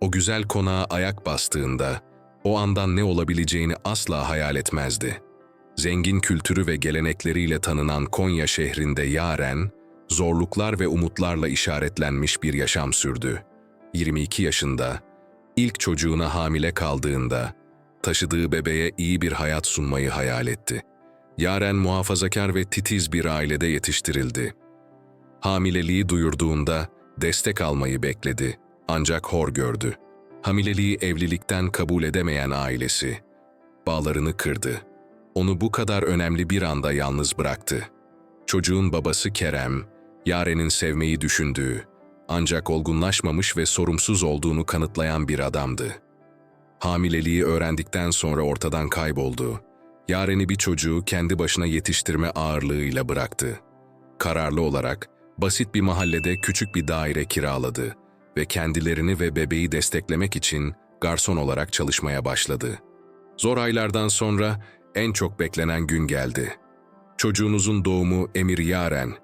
O güzel konağa ayak bastığında o andan ne olabileceğini asla hayal etmezdi. Zengin kültürü ve gelenekleriyle tanınan Konya şehrinde Yaren, zorluklar ve umutlarla işaretlenmiş bir yaşam sürdü. 22 yaşında, ilk çocuğuna hamile kaldığında, taşıdığı bebeğe iyi bir hayat sunmayı hayal etti. Yaren muhafazakar ve titiz bir ailede yetiştirildi. Hamileliği duyurduğunda destek almayı bekledi ancak hor gördü. Hamileliği evlilikten kabul edemeyen ailesi bağlarını kırdı. Onu bu kadar önemli bir anda yalnız bıraktı. Çocuğun babası Kerem, Yaren'in sevmeyi düşündüğü, ancak olgunlaşmamış ve sorumsuz olduğunu kanıtlayan bir adamdı. Hamileliği öğrendikten sonra ortadan kayboldu. Yaren'i bir çocuğu kendi başına yetiştirme ağırlığıyla bıraktı. Kararlı olarak basit bir mahallede küçük bir daire kiraladı ve kendilerini ve bebeği desteklemek için garson olarak çalışmaya başladı. Zor aylardan sonra en çok beklenen gün geldi. Çocuğunuzun doğumu Emir Yaren,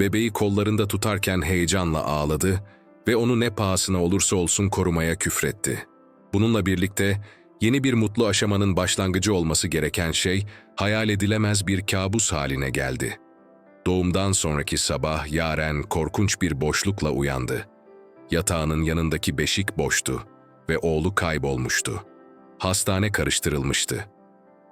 bebeği kollarında tutarken heyecanla ağladı ve onu ne pahasına olursa olsun korumaya küfretti. Bununla birlikte yeni bir mutlu aşamanın başlangıcı olması gereken şey hayal edilemez bir kabus haline geldi. Doğumdan sonraki sabah Yaren korkunç bir boşlukla uyandı. Yatağının yanındaki beşik boştu ve oğlu kaybolmuştu. Hastane karıştırılmıştı.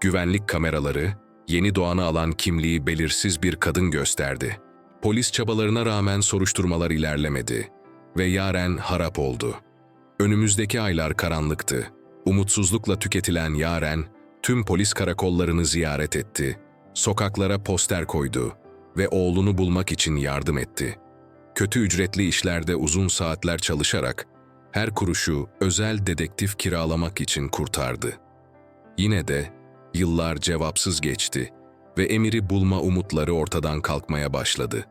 Güvenlik kameraları, yeni doğanı alan kimliği belirsiz bir kadın gösterdi. Polis çabalarına rağmen soruşturmalar ilerlemedi ve Yaren harap oldu. Önümüzdeki aylar karanlıktı. Umutsuzlukla tüketilen Yaren, tüm polis karakollarını ziyaret etti. Sokaklara poster koydu ve oğlunu bulmak için yardım etti. Kötü ücretli işlerde uzun saatler çalışarak her kuruşu özel dedektif kiralamak için kurtardı. Yine de yıllar cevapsız geçti ve Emir'i bulma umutları ortadan kalkmaya başladı.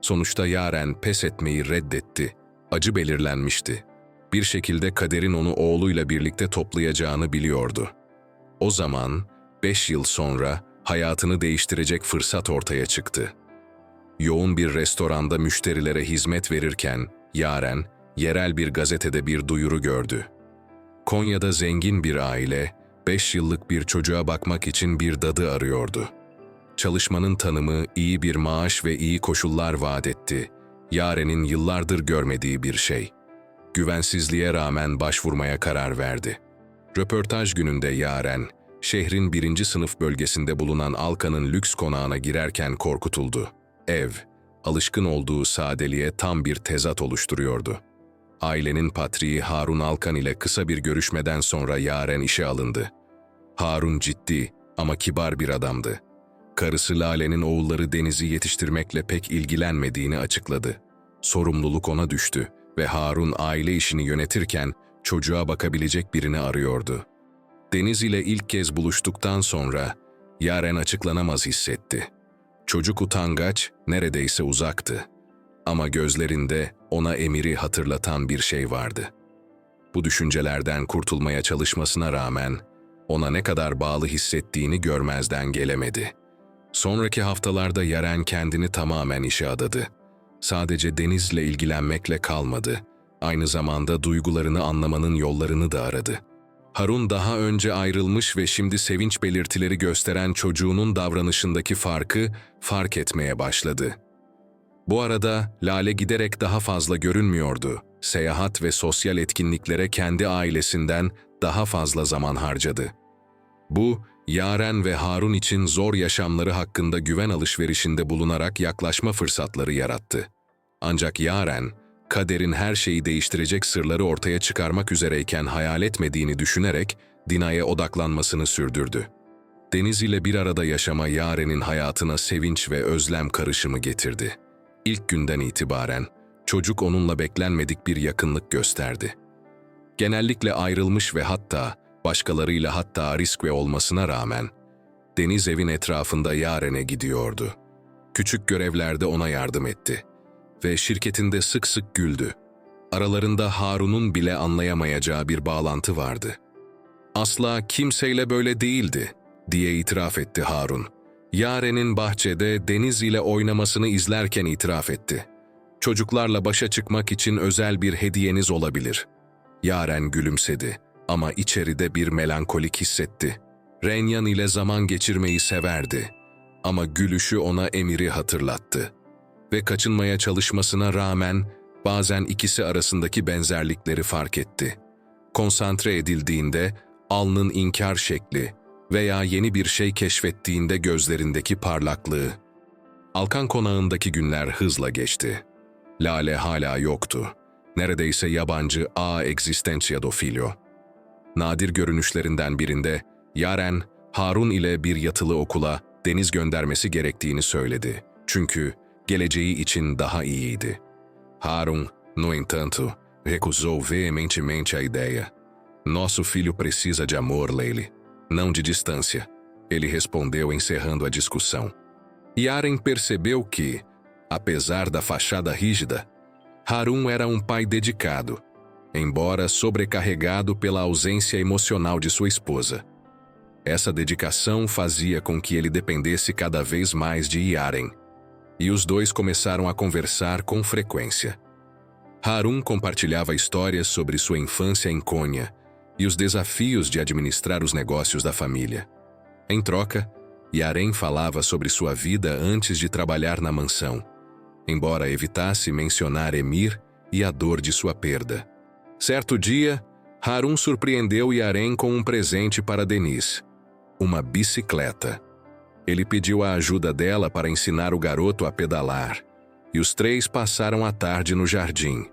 Sonuçta Yaren pes etmeyi reddetti. Acı belirlenmişti. Bir şekilde kaderin onu oğluyla birlikte toplayacağını biliyordu. O zaman, beş yıl sonra hayatını değiştirecek fırsat ortaya çıktı. Yoğun bir restoranda müşterilere hizmet verirken Yaren, yerel bir gazetede bir duyuru gördü. Konya'da zengin bir aile, 5 yıllık bir çocuğa bakmak için bir dadı arıyordu. Çalışmanın tanımı iyi bir maaş ve iyi koşullar vaat etti. Yaren'in yıllardır görmediği bir şey. Güvensizliğe rağmen başvurmaya karar verdi. Röportaj gününde Yaren, şehrin birinci sınıf bölgesinde bulunan Alkan'ın lüks konağına girerken korkutuldu. Ev, alışkın olduğu sadeliğe tam bir tezat oluşturuyordu. Ailenin patriği Harun Alkan ile kısa bir görüşmeden sonra Yaren işe alındı. Harun ciddi ama kibar bir adamdı. Karısı Lale'nin oğulları Deniz'i yetiştirmekle pek ilgilenmediğini açıkladı. Sorumluluk ona düştü ve Harun aile işini yönetirken çocuğa bakabilecek birini arıyordu. Deniz ile ilk kez buluştuktan sonra Yaren açıklanamaz hissetti. Çocuk utangaç, neredeyse uzaktı. Ama gözlerinde ona emiri hatırlatan bir şey vardı. Bu düşüncelerden kurtulmaya çalışmasına rağmen ona ne kadar bağlı hissettiğini görmezden gelemedi. Sonraki haftalarda Yaren kendini tamamen işe adadı. Sadece denizle ilgilenmekle kalmadı. Aynı zamanda duygularını anlamanın yollarını da aradı. Harun daha önce ayrılmış ve şimdi sevinç belirtileri gösteren çocuğunun davranışındaki farkı fark etmeye başladı. Bu arada Lale giderek daha fazla görünmüyordu. Seyahat ve sosyal etkinliklere kendi ailesinden daha fazla zaman harcadı. Bu, Yaren ve Harun için zor yaşamları hakkında güven alışverişinde bulunarak yaklaşma fırsatları yarattı. Ancak Yaren, kaderin her şeyi değiştirecek sırları ortaya çıkarmak üzereyken hayal etmediğini düşünerek Dina'ya odaklanmasını sürdürdü. Deniz ile bir arada yaşama Yaren'in hayatına sevinç ve özlem karışımı getirdi. İlk günden itibaren çocuk onunla beklenmedik bir yakınlık gösterdi. Genellikle ayrılmış ve hatta başkalarıyla hatta risk ve olmasına rağmen Deniz evin etrafında Yaren'e gidiyordu. Küçük görevlerde ona yardım etti ve şirketinde sık sık güldü. Aralarında Harun'un bile anlayamayacağı bir bağlantı vardı. Asla kimseyle böyle değildi, diye itiraf etti Harun. Yaren'in bahçede Deniz ile oynamasını izlerken itiraf etti. Çocuklarla başa çıkmak için özel bir hediyeniz olabilir. Yaren gülümsedi ama içeride bir melankolik hissetti. Renyan ile zaman geçirmeyi severdi ama gülüşü ona Emir'i hatırlattı. Ve kaçınmaya çalışmasına rağmen bazen ikisi arasındaki benzerlikleri fark etti. Konsantre edildiğinde alnın inkar şekli veya yeni bir şey keşfettiğinde gözlerindeki parlaklığı. Alkan konağındaki günler hızla geçti. Lale hala yoktu. Neredeyse yabancı A existencia do. Nadir görünüşlerinden birinde Yaren, Harun ile bir yatılı okula deniz göndermesi gerektiğini söyledi. Çünkü geleceği için daha iyiydi. Harun, no entanto, recusou veementemente a ideia. Nosso filho precisa de amor, Leile, não de distância. Ele respondeu encerrando a discussão. Yaren percebeu que, apesar da fachada rígida, Harun era um pai dedicado, embora sobrecarregado pela ausência emocional de sua esposa. Essa dedicação fazia com que ele dependesse cada vez mais de Yaren, e os dois começaram a conversar com frequência. Harun compartilhava histórias sobre sua infância em Cônia e os desafios de administrar os negócios da família. Em troca, Yaren falava sobre sua vida antes de trabalhar na mansão, embora evitasse mencionar Emir e a dor de sua perda. Certo dia, Harun surpreendeu Yaren com um presente para Denise: uma bicicleta. Ele pediu a ajuda dela para ensinar o garoto a pedalar, e os três passaram a tarde no jardim.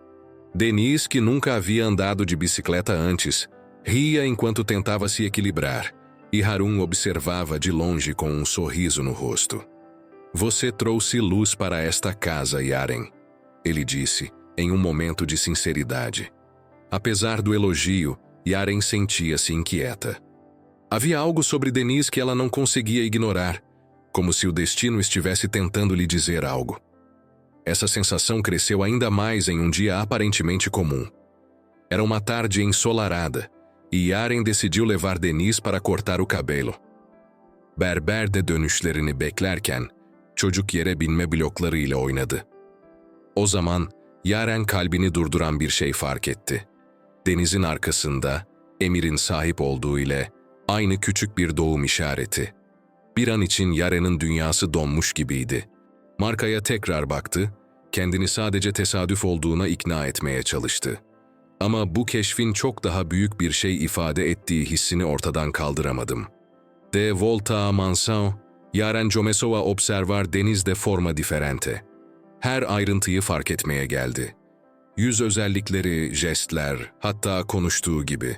Denise, que nunca havia andado de bicicleta antes, ria enquanto tentava se equilibrar, e Harun observava de longe com um sorriso no rosto. Você trouxe luz para esta casa, Yaren, ele disse, em um momento de sinceridade. Apesar do elogio, Yaren sentia-se inquieta. Havia algo sobre Denise que ela não conseguia ignorar, como se o destino estivesse tentando lhe dizer algo. Essa sensação cresceu ainda mais em um dia aparentemente comum. Era uma tarde ensolarada, e Yaren decidiu levar Denise para cortar o cabelo. Berberde dönüşlerini beklerken, çocuk yere binme bloklarıyla oynadı. O zaman Yaren kalbini durduran bir şey fark etti. Denizin arkasında, Emir'in sahip olduğu ile aynı küçük bir doğum işareti. Bir an için Yaren'in dünyası donmuş gibiydi. Markaya tekrar baktı, kendini sadece tesadüf olduğuna ikna etmeye çalıştı. Ama bu keşfin çok daha büyük bir şey ifade ettiği hissini ortadan kaldıramadım. De volta a mansão, Yaren começou a observar deniz de forma diferente. Her ayrıntıyı fark etmeye geldi. Yüz özellikleri, jestler, hatta konuştuğu gibi.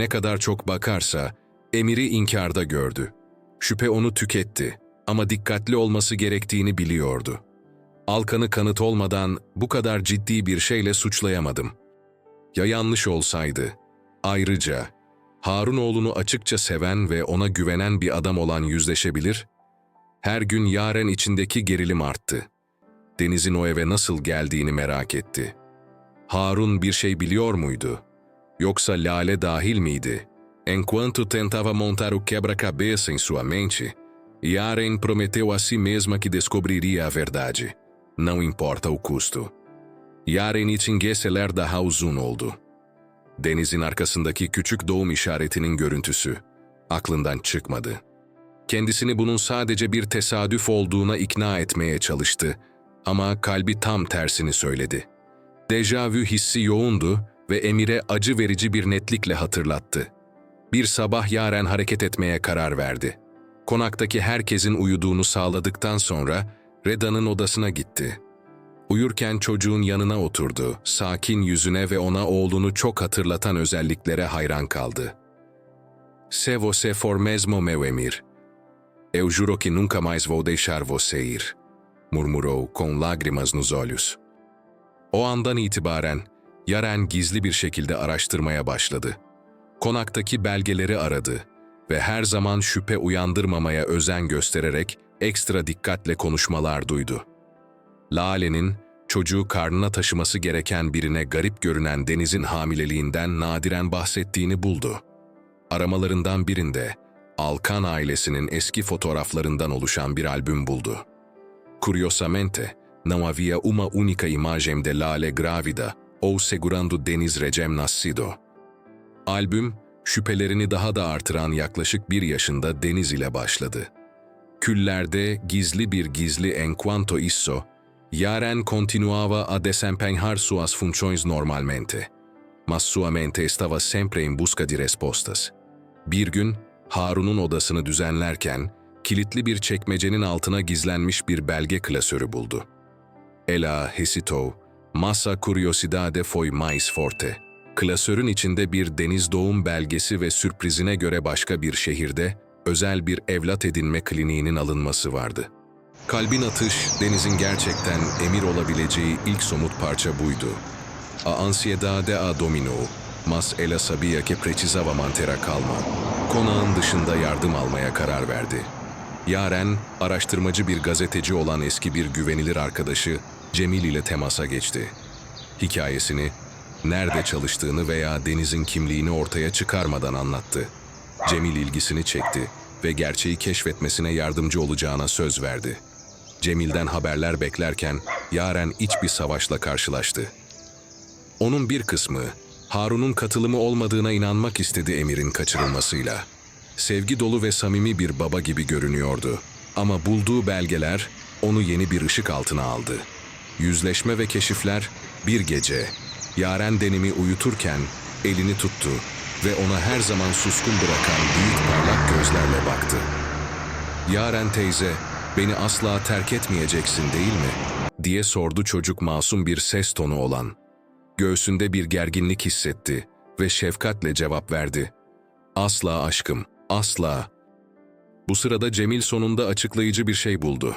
Ne kadar çok bakarsa, Emir'i inkarda gördü. Şüphe onu tüketti ama dikkatli olması gerektiğini biliyordu. Alkan'ı kanıt olmadan bu kadar ciddi bir şeyle suçlayamadım. Ya yanlış olsaydı? Ayrıca Harun oğlunu açıkça seven ve ona güvenen bir adam olan yüzleşebilir, her gün Yaren içindeki gerilim arttı. Deniz'in o eve nasıl geldiğini merak etti. Harun bir şey biliyor muydu? Yoksa Lale dahil miydi? Enquanto tentava montar o quebra-cabeça em sua mente, Yaren prometeu a si mesma que descobriria a verdade. Não importa o custo. Yaren için Geseler daha uzun oldu. Denizin arkasındaki küçük doğum işaretinin görüntüsü aklından çıkmadı. Kendisini bunun sadece bir tesadüf olduğuna ikna etmeye çalıştı ama kalbi tam tersini söyledi. Dejavü hissi yoğundu ve Emir'e acı verici bir netlikle hatırlattı. Bir sabah Yaren hareket etmeye karar verdi. Konaktaki herkesin uyuduğunu sağladıktan sonra Reda'nın odasına gitti. Uyurken çocuğun yanına oturdu, sakin yüzüne ve ona oğlunu çok hatırlatan özelliklere hayran kaldı. Se você for mesmo meu Emir, eu juro que nunca mais vou deixar você ir, murmurou com lágrimas nos olhos. O andan itibaren Yaren gizli bir şekilde araştırmaya başladı. Konaktaki belgeleri aradı ve her zaman şüphe uyandırmamaya özen göstererek ekstra dikkatle konuşmalar duydu. Lale'nin çocuğu karnına taşıması gereken birine garip görünen Deniz'in hamileliğinden nadiren bahsettiğini buldu. Aramalarından birinde Alkan ailesinin eski fotoğraflarından oluşan bir albüm buldu. Curiosamente, não havia uma única imagem de Lale grávida O Segurando Deniz Recem Nascido. Albüm, şüphelerini daha da artıran yaklaşık bir yaşında Deniz ile başladı. Küllerde gizli bir gizli enquanto isso, Yaren continuava a desempenhar suas funções normalmente, mas sua mente estava sempre em busca de respostas. Bir gün Harun'un odasını düzenlerken kilitli bir çekmecenin altına gizlenmiş bir belge klasörü buldu. Ela hesitou, massa curiosidade foi mais forte. Klasörün içinde bir deniz doğum belgesi ve sürprizine göre başka bir şehirde özel bir evlat edinme kliniğinin alınması vardı. Kalbin atış, denizin gerçekten emir olabileceği ilk somut parça buydu. A ansiedade a domino, mas ela sabia que precisava manter a calma. Konağın dışında yardım almaya karar verdi. Yaren, araştırmacı bir gazeteci olan eski bir güvenilir arkadaşı Cemil ile temasa geçti. Hikayesini, nerede çalıştığını veya Deniz'in kimliğini ortaya çıkarmadan anlattı. Cemil ilgisini çekti ve gerçeği keşfetmesine yardımcı olacağına söz verdi. Cemil'den haberler beklerken Yaren iç bir savaşla karşılaştı. Onun bir kısmı Harun'un katılımı olmadığına inanmak istedi Emir'in kaçırılmasıyla. Sevgi dolu ve samimi bir baba gibi görünüyordu. Ama bulduğu belgeler onu yeni bir ışık altına aldı. Yüzleşme ve keşifler bir gece Yaren Denim'i uyuturken elini tuttu ve ona her zaman suskun bırakan büyük parlak gözlerle baktı. Yaren teyze, beni asla terk etmeyeceksin değil mi? diye sordu çocuk masum bir ses tonu olan. Göğsünde bir gerginlik hissetti ve şefkatle cevap verdi. Asla aşkım, asla. Bu sırada Cemil sonunda açıklayıcı bir şey buldu.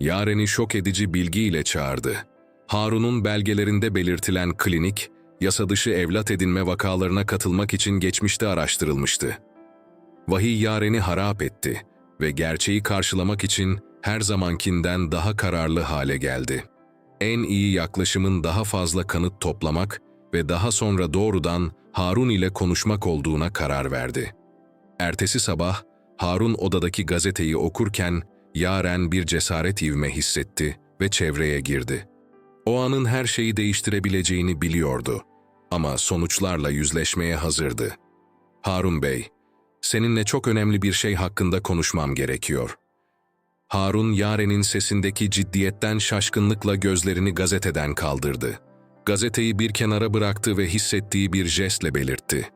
Yaren'i şok edici bilgiyle çağırdı. Harun'un belgelerinde belirtilen klinik, yasa dışı evlat edinme vakalarına katılmak için geçmişte araştırılmıştı. Vahiy Yaren'i harap etti ve gerçeği karşılamak için her zamankinden daha kararlı hale geldi. En iyi yaklaşımın daha fazla kanıt toplamak ve daha sonra doğrudan Harun ile konuşmak olduğuna karar verdi. Ertesi sabah Harun odadaki gazeteyi okurken Yaren bir cesaret ivme hissetti ve çevreye girdi. O anın her şeyi değiştirebileceğini biliyordu ama sonuçlarla yüzleşmeye hazırdı. Harun Bey, seninle çok önemli bir şey hakkında konuşmam gerekiyor. Harun Yaren'in sesindeki ciddiyetten şaşkınlıkla gözlerini gazeteden kaldırdı. Gazeteyi bir kenara bıraktı ve hissettiği bir jestle belirtti.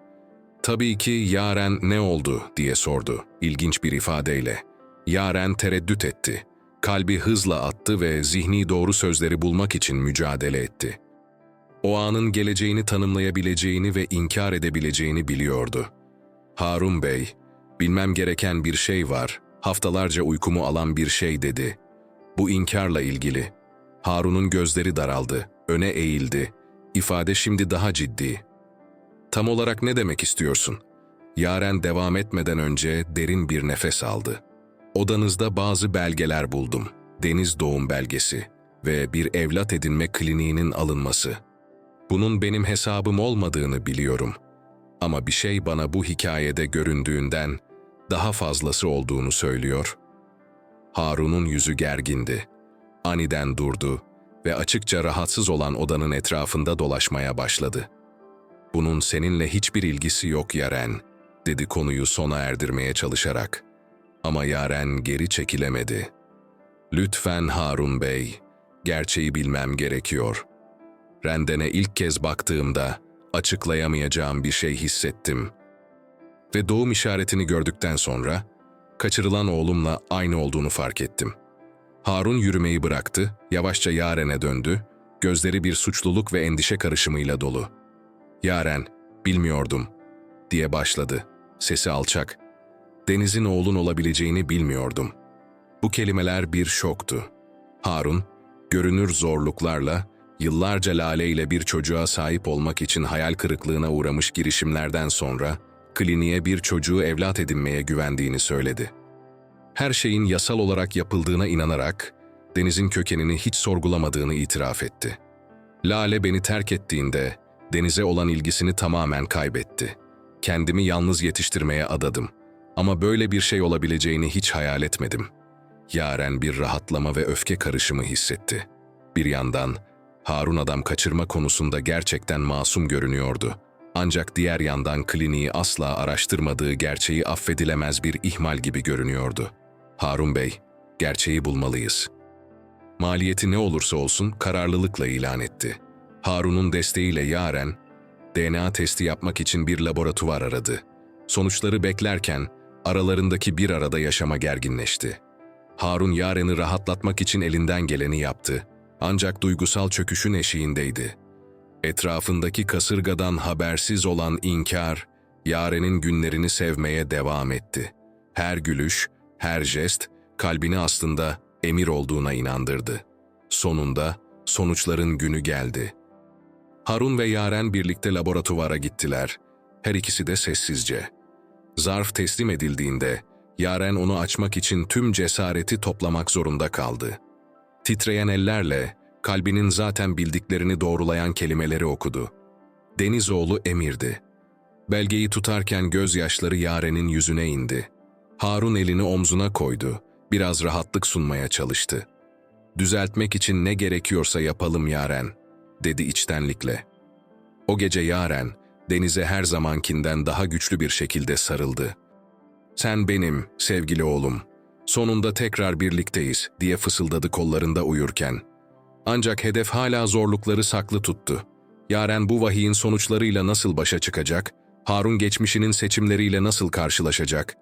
Tabii ki Yaren ne oldu diye sordu ilginç bir ifadeyle. Yaren tereddüt etti. Kalbi hızla attı ve zihni doğru sözleri bulmak için mücadele etti. O anın geleceğini tanımlayabileceğini ve inkar edebileceğini biliyordu. Harun Bey, bilmem gereken bir şey var, haftalarca uykumu alan bir şey dedi. Bu inkarla ilgili. Harun'un gözleri daraldı, öne eğildi. İfade şimdi daha ciddi. Tam olarak ne demek istiyorsun? Yaren devam etmeden önce derin bir nefes aldı. Odanızda bazı belgeler buldum. Deniz doğum belgesi ve bir evlat edinme kliniğinin alınması. Bunun benim hesabım olmadığını biliyorum. Ama bir şey bana bu hikayede göründüğünden daha fazlası olduğunu söylüyor. Harun'un yüzü gergindi. Aniden durdu ve açıkça rahatsız olan odanın etrafında dolaşmaya başladı. Bunun seninle hiçbir ilgisi yok Yaren, dedi konuyu sona erdirmeye çalışarak. Ama Yaren geri çekilemedi. Lütfen Harun Bey, gerçeği bilmem gerekiyor. Rendene ilk kez baktığımda açıklayamayacağım bir şey hissettim. Ve doğum işaretini gördükten sonra kaçırılan oğlumla aynı olduğunu fark ettim. Harun yürümeyi bıraktı, yavaşça Yaren'e döndü, gözleri bir suçluluk ve endişe karışımıyla dolu. Yaren, bilmiyordum, diye başladı, sesi alçak. Deniz'in oğlun olabileceğini bilmiyordum. Bu kelimeler bir şoktu. Harun, görünür zorluklarla, yıllarca Lale ile bir çocuğa sahip olmak için hayal kırıklığına uğramış girişimlerden sonra, kliniğe bir çocuğu evlat edinmeye güvendiğini söyledi. Her şeyin yasal olarak yapıldığına inanarak, Deniz'in kökenini hiç sorgulamadığını itiraf etti. Lale beni terk ettiğinde, Deniz'e olan ilgisini tamamen kaybetti. Kendimi yalnız yetiştirmeye adadım. Ama böyle bir şey olabileceğini hiç hayal etmedim. Yaren bir rahatlama ve öfke karışımı hissetti. Bir yandan Harun adam kaçırma konusunda gerçekten masum görünüyordu. Ancak diğer yandan kliniği asla araştırmadığı gerçeği affedilemez bir ihmal gibi görünüyordu. Harun Bey, gerçeği bulmalıyız. Maliyeti ne olursa olsun kararlılıkla ilan etti. Harun'un desteğiyle Yaren, DNA testi yapmak için bir laboratuvar aradı. Sonuçları beklerken aralarındaki bir arada yaşama gerginleşti. Harun Yaren'i rahatlatmak için elinden geleni yaptı. Ancak duygusal çöküşün eşiğindeydi. Etrafındaki kasırgadan habersiz olan inkar, Yaren'in günlerini sevmeye devam etti. Her gülüş, her jest, kalbini aslında emir olduğuna inandırdı. Sonunda sonuçların günü geldi. Harun ve Yaren birlikte laboratuvara gittiler. Her ikisi de sessizce. Zarf teslim edildiğinde Yaren onu açmak için tüm cesareti toplamak zorunda kaldı. Titreyen ellerle kalbinin zaten bildiklerini doğrulayan kelimeleri okudu. Denizoğlu emirdi. Belgeyi tutarken gözyaşları Yaren'in yüzüne indi. Harun elini omzuna koydu. Biraz rahatlık sunmaya çalıştı. Düzeltmek için ne gerekiyorsa yapalım Yaren, dedi içtenlikle. O gece Yaren, denize her zamankinden daha güçlü bir şekilde sarıldı. Sen benim, sevgili oğlum. Sonunda tekrar birlikteyiz, diye fısıldadı kollarında uyurken. Ancak hedef hala zorlukları saklı tuttu. Yaren bu vahiyin sonuçlarıyla nasıl başa çıkacak? Harun geçmişinin seçimleriyle nasıl karşılaşacak?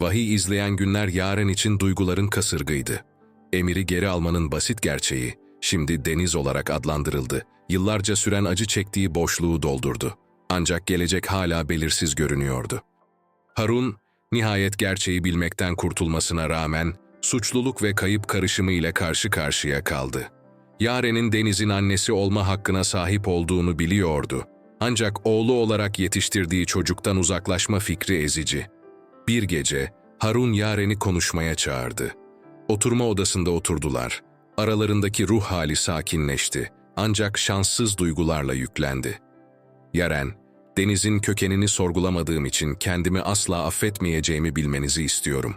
Vahiy izleyen günler Yaren için duyguların kasırgıydı. Emiri geri almanın basit gerçeği, şimdi deniz olarak adlandırıldı. Yıllarca süren acı çektiği boşluğu doldurdu. Ancak gelecek hala belirsiz görünüyordu. Harun, nihayet gerçeği bilmekten kurtulmasına rağmen suçluluk ve kayıp karışımı ile karşı karşıya kaldı. Yaren'in Deniz'in annesi olma hakkına sahip olduğunu biliyordu. Ancak oğlu olarak yetiştirdiği çocuktan uzaklaşma fikri ezici. Bir gece Harun Yaren'i konuşmaya çağırdı. Oturma odasında oturdular. Aralarındaki ruh hali sakinleşti. Ancak şanssız duygularla yüklendi. Yaren, Deniz'in kökenini sorgulamadığım için kendimi asla affetmeyeceğimi bilmenizi istiyorum.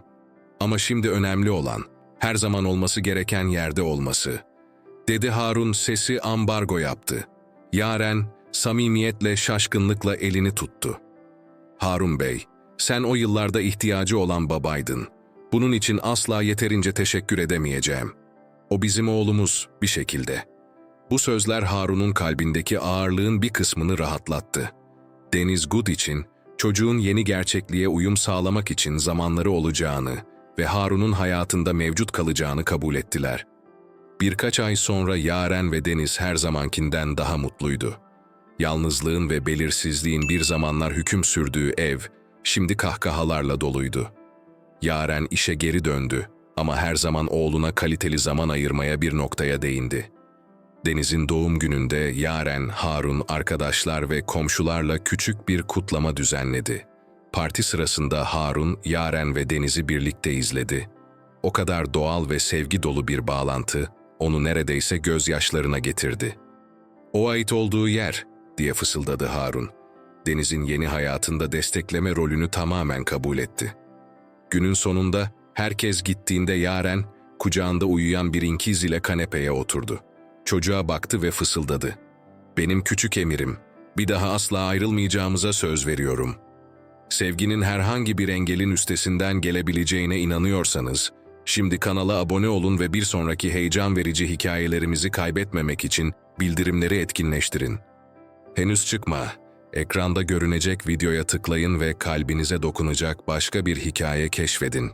Ama şimdi önemli olan, her zaman olması gereken yerde olması. Dedi Harun sesi ambargo yaptı. Yaren, samimiyetle şaşkınlıkla elini tuttu. Harun Bey, sen o yıllarda ihtiyacı olan babaydın. Bunun için asla yeterince teşekkür edemeyeceğim. O bizim oğlumuz bir şekilde. Bu sözler Harun'un kalbindeki ağırlığın bir kısmını rahatlattı. Deniz Good için çocuğun yeni gerçekliğe uyum sağlamak için zamanları olacağını ve Harun'un hayatında mevcut kalacağını kabul ettiler. Birkaç ay sonra Yaren ve Deniz her zamankinden daha mutluydu. Yalnızlığın ve belirsizliğin bir zamanlar hüküm sürdüğü ev, şimdi kahkahalarla doluydu. Yaren işe geri döndü ama her zaman oğluna kaliteli zaman ayırmaya bir noktaya değindi. Deniz'in doğum gününde Yaren, Harun, arkadaşlar ve komşularla küçük bir kutlama düzenledi. Parti sırasında Harun, Yaren ve Deniz'i birlikte izledi. O kadar doğal ve sevgi dolu bir bağlantı, onu neredeyse gözyaşlarına getirdi. O ait olduğu yer, diye fısıldadı Harun. Deniz'in yeni hayatında destekleme rolünü tamamen kabul etti. Günün sonunda herkes gittiğinde Yaren, kucağında uyuyan bir inkiz ile kanepeye oturdu. Çocuğa baktı ve fısıldadı. Benim küçük emirim, bir daha asla ayrılmayacağımıza söz veriyorum. Sevginin herhangi bir engelin üstesinden gelebileceğine inanıyorsanız, şimdi kanala abone olun ve bir sonraki heyecan verici hikayelerimizi kaybetmemek için bildirimleri etkinleştirin. Henüz çıkma, ekranda görünecek videoya tıklayın ve kalbinize dokunacak başka bir hikaye keşfedin.